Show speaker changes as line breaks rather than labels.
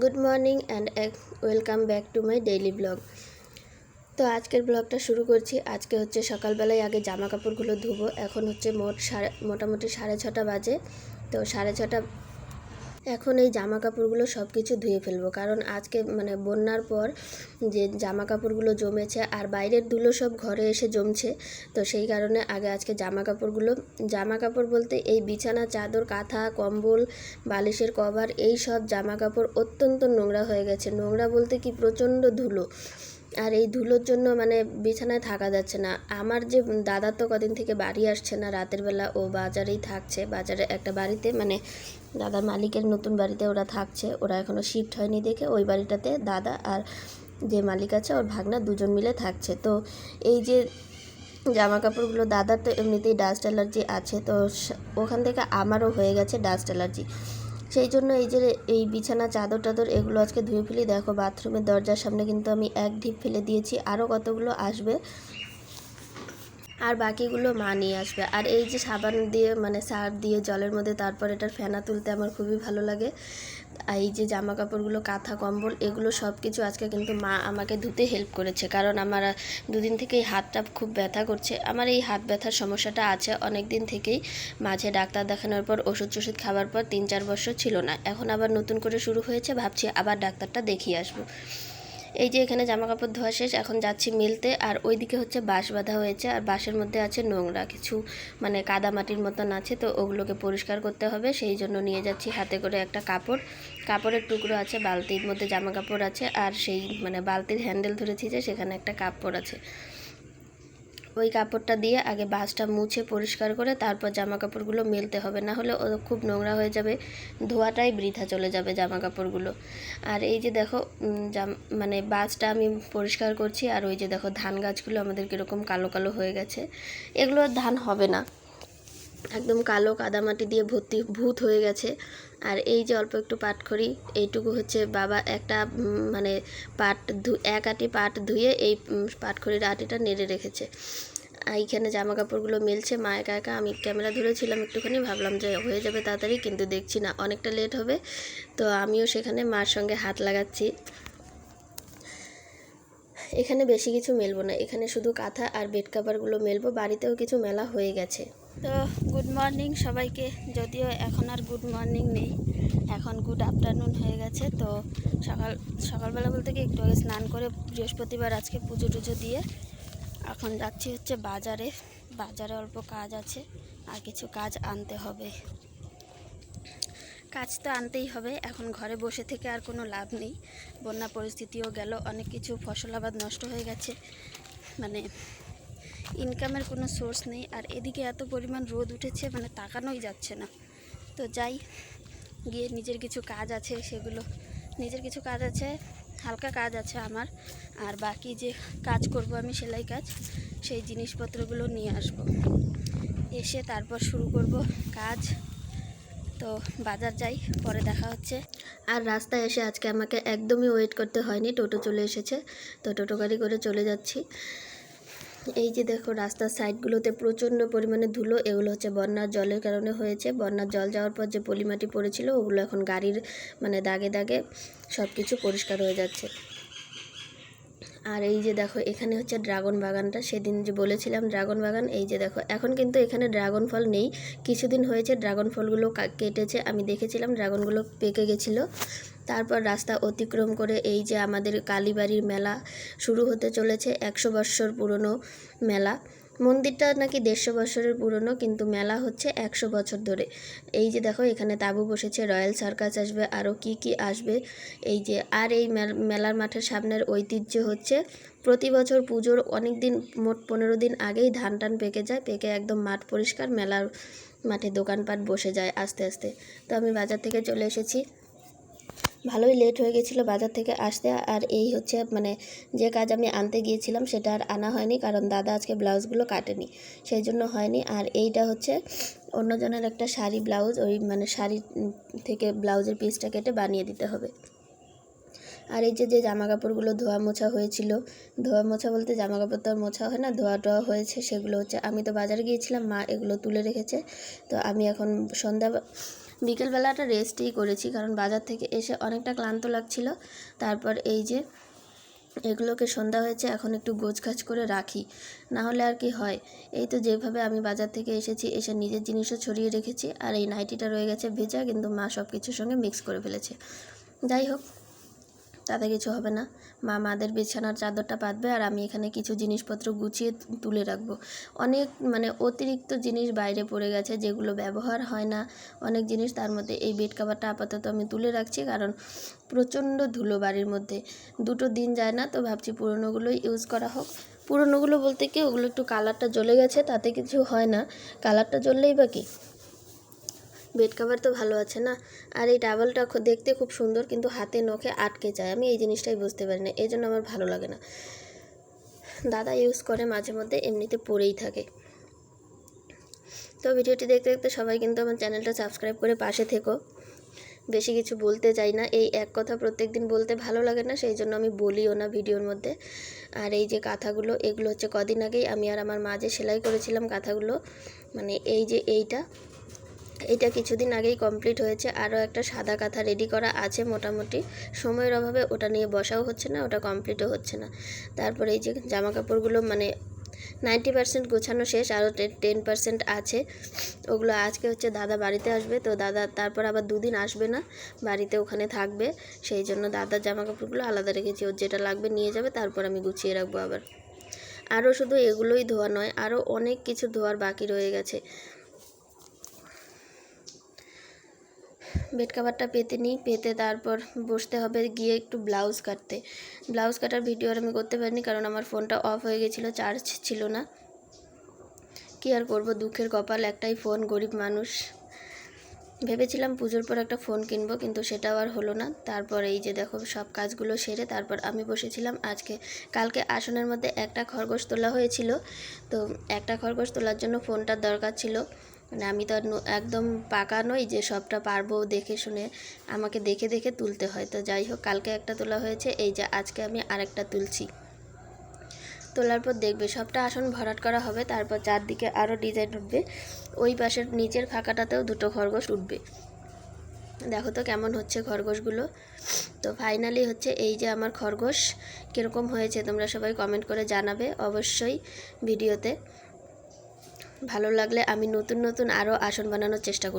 Good morning and welcome back to my daily blog. তো আজকের ব্লগটা শুরু করছি। আজকে হচ্ছে সকালবেলায় আগে জামা কাপড়গুলো ধুবো। এখন হচ্ছে মোট সাড়ে, মোটামুটি সাড়ে ছটা বাজে। তো সাড়ে ছটা এখন এই জামা কাপড়গুলো সব কিছু ধুয়ে ফেলব। কারণ আজকে মানে বন্যার পর যে জামা কাপড়গুলো জমেছে আর বাইরের ধুলো সব ঘরে এসে জমছে, তো সেই কারণে আগে আজকে জামা কাপড়গুলো জামা কাপড় বলতে এই বিছানা, চাদর, কাঁথা, কম্বল, বালিশের কভার, এই সব জামা কাপড় অত্যন্ত নোংরা হয়ে গেছে। নোংরা বলতে কি? প্রচণ্ড ধুলো। আর এই ধুলোর জন্য মানে বিছানায় থাকা যাচ্ছে না। আমার যে দাদা তো কদিন থেকে বাড়ি আসছে না, রাতের বেলা ও বাজারেই থাকছে। বাজারে একটা বাড়িতে মানে দাদার মালিকের নতুন বাড়িতে ওরা থাকছে। ওরা এখনও শিফট হয়নি দেখে ওই বাড়িটাতে দাদা আর যে মালিক আছে, ওর ভাগনা দুজন মিলে থাকছে। তো এই যে জামা কাপড়গুলো দাদার তো এমনিতেই ডাস্ট অ্যালার্জি আছে। তো ওখান থেকে আমারও হয়ে গেছে ডাস্ট অ্যালার্জি সেই জন্য এই যে এই বিছানা, চাদর টাদর এগুলো আজকে ধুয়ে ফেলি। দেখো, বাথরুমের দরজার সামনে কিন্তু আমি এক ঢিপ ফেলে দিয়েছি। আরও কতগুলো আসবে? আর বাকিগুলো মা নিয়ে আসবে। আর এই যে সাবান দিয়ে মানে সার্ফ দিয়ে জলের মধ্যে তারপর এটার ফেনা তুলতে আমার খুবই ভালো লাগে। এই যে জামা কাপড়গুলো কাঁথা, কম্বল, এগুলো সব কিছু আজকে কিন্তু মা আমাকে ধুতে হেল্প করেছে। কারণ আমার দুদিন থেকে এই হাতটা খুব ব্যথা করছে। আমার এই হাত ব্যথার সমস্যাটা আছে অনেক দিন থেকেই। মাঝে ডাক্তার দেখানোর পর ওষুধ টষুধ খাওয়ার পর তিন চার বছর ছিল না। এখন আবার নতুন করে শুরু হয়েছে, ভাবছি আবার ডাক্তারটা দেখিয়ে আসব। এই যে এখানে জামা কাপড় ধোয়া শেষ, এখন যাচ্ছি মিলতে। আর ওইদিকে হচ্ছে বাঁশ বাঁধা হয়েছে, আর বাঁশের মধ্যে আছে নোংরা কিছু মানে কাদা মাটির মতন আছে, তো ওগুলোকে পরিষ্কার করতে হবে। সেই জন্য নিয়ে যাচ্ছি হাতে করে একটা কাপড়। কাপড়ের টুকরো আছে, বালতির মধ্যে জামা কাপড় আছে, আর সেই মানে বালতির হ্যান্ডেল ধরেছি যে, সেখানে একটা কাপড় আছে। ওই কাপড়টা দিয়ে আগে বাসটা মুছে পরিষ্কার করে তারপর জামা কাপড়গুলো মেলতে হবে। না হলে ও খুব নোংরা হয়ে যাবে, ধোয়াটাই বৃথা চলে যাবে জামা কাপড়গুলো আর এই যে দেখো জাম মানে বাসটা আমি পরিষ্কার করছি আর ওই যে দেখো ধান গাছগুলো আমাদের কীরকম কালো কালো হয়ে গেছে। এগুলো ধান হবে না। একদম কালো কাদামাটি দিয়ে ভর্তি ভূত হয়ে গেছে। আর এই যে অল্প একটু পাট খড়ি এইটুকু হচ্ছে বাবা একটা মানে পাট ধু, এক আটি পাট ধুয়ে এই পাটখড়ির আটিটা নেড়ে রেখেছে। এইখানে জামা কাপড়গুলো মেলছে, মা একা একা, আমি ক্যামেরা ধরেছিলাম একটুখানি, ভাবলাম যে হয়ে যাবে তাড়াতাড়ি, কিন্তু দেখছি না, অনেকটা লেট হবে। তো আমিও সেখানে মার সঙ্গে হাত লাগাচ্ছি। এখানে বেশি কিছু মেলবো না, এখানে শুধু কাঁথা আর বেড কাভারগুলো মেলবো, বাড়িতেও কিছু মেলা হয়ে গেছে। তো গুড মর্নিং সবাইকে। যদিও এখন আর গুড মর্নিং নেই। এখন গুড আফটারনুন হয়ে গেছে। তো সকাল, সকালবেলা বলতে কি, একটু আগে স্নান করে বৃহস্পতিবার আজকে পুজো টুজো দিয়ে এখন যাচ্ছি হচ্ছে বাজারে। বাজারে অল্প কাজ আছে, আর কিছু কাজ আনতে হবে। কাজ তো আনতেই হবে। এখন ঘরে বসে থেকে আর কোনো লাভ নেই। বন্যা পরিস্থিতিও গেল, অনেক কিছু ফসল আবাদ নষ্ট হয়ে গেছে। মানে ইনকামের কোনো সোর্স নেই। আর এদিকে এত পরিমাণ রোদ উঠেছে মানে তাকানোই যাচ্ছে না। তো যাই, গিয়ে নিজের কিছু কাজ আছে সেগুলো। নিজের কিছু কাজ আছে, হালকা কাজ আছে আমার। আর বাকি যে কাজ করব আমি সেলাই কাজ, সেই জিনিসপত্রগুলো নিয়ে আসব। এসে তারপর শুরু করব কাজ। তো বাজার যাই, পরে দেখা হচ্ছে। আর রাস্তায় এসে আজকে আমাকে একদমই ওয়েট করতে হয়নি, টোটো চলে এসেছে। তো টোটো গাড়ি করে চলে যাচ্ছি। এই যে দেখো, রাস্তার সাইডগুলোতে প্রচণ্ড পরিমাণে ধুলো, এগুলো হচ্ছে বন্যার জলের কারণে হয়েছে। বন্যার জল যাওয়ার পর যে পলিমাটি পড়েছিল, ওগুলো এখন গাড়ির মানে দাগে দাগে সব কিছু পরিষ্কার হয়ে যাচ্ছে। আর এই যে দেখো, এখানে হচ্ছে ড্রাগন বাগানটা। সেদিন যে বলেছিলাম ড্রাগন বাগান, এই যে দেখো, এখন কিন্তু এখানে ড্রাগন ফল নেই। কিছুদিন হয়েছে ড্রাগন ফলগুলো কেটেছে। আমি দেখেছিলাম ড্রাগনগুলো পেকে গেছিল। তারপর রাস্তা অতিক্রম করে এই যে আমাদের কালীবাড়ির মেলা শুরু হতে চলেছে, একশো বৎসর পুরনো মেলা। মন্দিরটা নাকি দেড়শো বছরের পুরনো, কিন্তু মেলা হচ্ছে একশো বছর ধরে। এই যে দেখো, এখানে তাঁবু বসেছে, রয়্যাল সার্কাস আসবে, আরও কি কি আসবে। এই যে, আর এই মেলার মাঠের সামনের ঐতিহ্য হচ্ছে, প্রতি বছর পুজোর অনেক দিন, মোট পনেরো দিন আগেই ধান টান পেকে যায়, পেকে একদম মাঠ পরিষ্কার, মেলার মাঠে দোকানপাট বসে যায় আস্তে আস্তে। তো আমি বাজার থেকে চলে এসেছি। ভালোই লেট হয়ে গেছিল বাজার থেকে আসতে। আর এই হচ্ছে মানে যে কাজ আমি আনতে গিয়েছিলাম সেটা আর আনা হয়নি, কারণ দাদা আজকে ব্লাউজগুলো কাটেনি, সেই জন্য হয়নি। আর এইটা হচ্ছে অন্যজনের একটা শাড়ি ব্লাউজ, ওই মানে শাড়ি থেকে ব্লাউজের পিসটা কেটে বানিয়ে দিতে হবে। আর এই যে যে জামা কাপড়গুলো ধোয়া মোছা হয়েছিল, ধোয়া মোছা বলতে জামা কাপড় তো আর মোছা হয় না, ধোয়া টোয়া হয়েছে, সেগুলো হচ্ছে, আমি তো বাজারে গিয়েছিলাম, মা এগুলো তুলে রেখেছে। তো আমি এখন সন্ধ্যা বিকেলবেলাটা রেস্টই করেছি, কারণ বাজার থেকে এসে অনেকটা ক্লান্ত লাগছিল। তারপর এই যে এগুলোকে সন্ধ্যা হয়েছে, এখন একটু গোছগাছ করে রাখি না হলে আর কি হয়। এই তো যেভাবে আমি বাজার থেকে এসেছি, এসে নিজের জিনিসও ছড়িয়ে রেখেছি, আর এই নাইটিটা রয়ে গেছে ভেজা, কিন্তু মা সব কিছুর সঙ্গে মিক্স করে ফেলেছে। যাই হোক তাতে কিছু হবে না। মা মাদের বিছানার চাদরটা পাতবে আর আমি এখানে কিছু জিনিসপত্র গুছিয়ে তুলে রাখব। অনেক মানে অতিরিক্ত জিনিস বাইরে পড়ে গেছে যেগুলো ব্যবহার হয় না। অনেক জিনিস তার মধ্যে এই বেড কাভারটা আপাতত আমি তুলে রাখছি কারণ প্রচণ্ড ধুলো বাড়ির মধ্যে। দুটো দিন যায় না তো ভাবছি পুরনোগুলোই ইউজ করা হোক। পুরনোগুলো বলতে কি ওগুলো একটু কালারটা জ্বলে গেছে তাতে কিছু হয় না। কালারটা জ্বললেই বা কি? বেড কাভার তো ভালো আছে না? আর এই টাওয়েলটা দেখতে খুব সুন্দর, কিন্তু হাতে নখে আটকে যায়। আমি এই জিনিসটাই বুঝতে পারি না এই জন্য আমার ভালো লাগে না। দাদা ইউজ করে মাঝে মধ্যে, এমনিতে পরেই থাকে। তো ভিডিওটি দেখতে দেখতে সবাই কিন্তু আমার চ্যানেলটা সাবস্ক্রাইব করে পাশে থেকো। বেশি কিছু বলতে চাই না, এই এক কথা প্রত্যেক দিন বলতে ভালো লাগে না, সেই জন্য আমি বলিও না ভিডিওর মধ্যে। আর এই যে কাঁথাগুলো, এগুলো হচ্ছে কদিন আগেই আমি আর আমার মা যে সেলাই করেছিলাম কাঁথাগুলো মানে এই যে এইটা এটা কিছুদিন আগেই কমপ্লিট হয়েছে। আরও একটা সাদা কাঁথা রেডি করা আছে মোটামুটি। সময়ের অভাবে ওটা নিয়ে বসাও হচ্ছে না, ওটা কমপ্লিটও হচ্ছে না। তারপরে এই যে জামা কাপড়গুলো মানে নাইনটি পার্সেন্ট গোছানো শেষ, আরও টেন পার্সেন্ট আছে। ওগুলো আজকে হচ্ছে দাদা বাড়িতে আসবে, তো দাদা তারপর আবার দুদিন আসবে না, বাড়িতে ওখানে থাকবে। সেই জন্য দাদার জামা কাপড়গুলো আলাদা রেখেছি, ওর যেটা লাগবে নিয়ে যাবে, তারপর আমি গুছিয়ে রাখব আবার। আরও শুধু এগুলোই ধোয়া নয়, আরও অনেক কিছু ধোয়ার বাকি রয়ে গেছে। বেড কাভারটা পেতে নিই, পেতে তারপর বসতে হবে, গিয়ে একটু ব্লাউজ কাটতে। ব্লাউজ কাটার ভিডিও আর আমি করতে পারিনি কারণ আমার ফোনটা অফ হয়ে গেছিল, চার্জ ছিল না। কী আর করব, দুঃখের কপাল, একটাই ফোন, গরিব মানুষ। ভেবেছিলাম পুজোর পর একটা ফোন কিনবো, কিন্তু সেটাও আর হলো না। তারপর এই যে দেখো, সব কাজগুলো সেরে তারপর আমি বসেছিলাম। আজকে, কালকে আসনের মধ্যে একটা খরগোশ তোলা হয়েছিল। তো একটা খরগোশ তোলার জন্য ফোনটার দরকার ছিল। মানে আমি তো একদম পাকা নই যে সবটা পারব দেখে শুনে আমাকে দেখে দেখে তুলতে হয়। তো যাই হোক, কালকে একটা তোলা হয়েছে, এই যে আজকে আমি আরেকটা তুলছি। তোলার পর দেখবে সবটা আসন ভরাট করা হবে, তারপর চারদিকে আরও ডিজাইন উঠবে। ওই পাশের নিচের ফাঁকাটাতেও দুটো খরগোশ উঠবে। দেখো তো কেমন হচ্ছে খরগোশগুলো। তো ফাইনালি হচ্ছে এই যে আমার খরগোশ, কীরকম হয়েছে তোমরা সবাই কমেন্ট করে জানাবে অবশ্যই ভিডিওতে। ভালো লাগলে আমি নতুন নতুন আরও আসন বানানোর চেষ্টা করব।